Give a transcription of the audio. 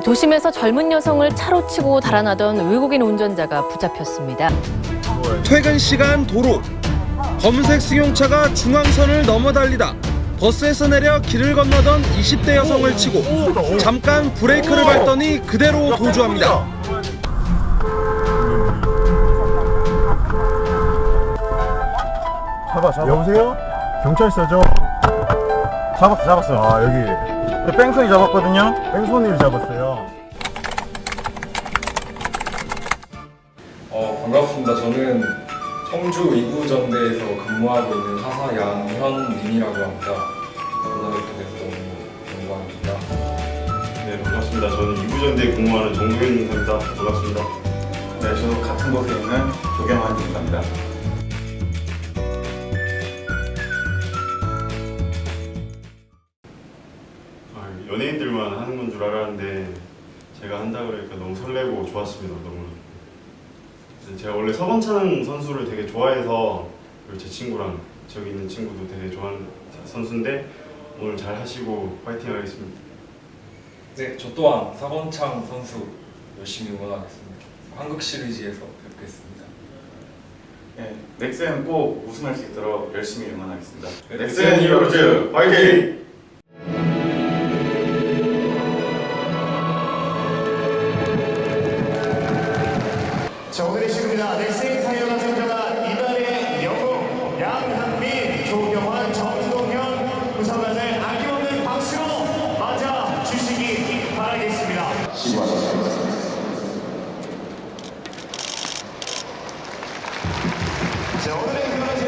도심에서 젊은 여성을 차로 치고 달아나던 외국인 운전자가 붙잡혔습니다. 퇴근 시간 도로 검색 승용차가 중앙선을 넘어 달리다 버스에서 내려 길을 건너던 20대 여성을 치고 잠깐 브레이크를 밟더니 그대로 도주합니다. 잡아, 잡아. 여보세요? 경찰서죠? 잡았어, 잡았어. 아, 여기. 뺑소니 잡았거든요? 뺑소니를 잡았어요. 어, 반갑습니다. 저는 청주 이구전대에서 근무하고 있는 하사 양현민이라고 합니다. 전화뵙게 돼서 너무 영광입니다. 네 반갑습니다. 저는 이구전대 근무하는 정동현 인사입니다. 반갑습니다. 네, 저도 같은 곳에 있는 조경환 인사입니다. 연예인들만 하는 건 줄 알았는데 제가 한다 그러니까 너무 설레고 좋았습니다. 너무. 제가 원래 서건창 선수를 되게 좋아해서 그리고 제 친구랑 저기 있는 친구도 되게 좋아하는 선수인데 오늘 잘 하시고 파이팅 하겠습니다. 네, 저 또한 사건창 선수 열심히 응원하겠습니다. 한국 시리즈에서 뵙겠습니다. 네, 넥센 꼭 우승할 수 있도록 열심히 응원하겠습니다. 넥센 히어로즈 파이팅! 계십니다. 넥센 타이어가 선정한 이달의 영웅 양한민, 조경환, 정동현 구성단을 아낌없는 박수로 맞아 주시기 바라겠습니다. 수고하셨습니다. 자, 오늘의 그런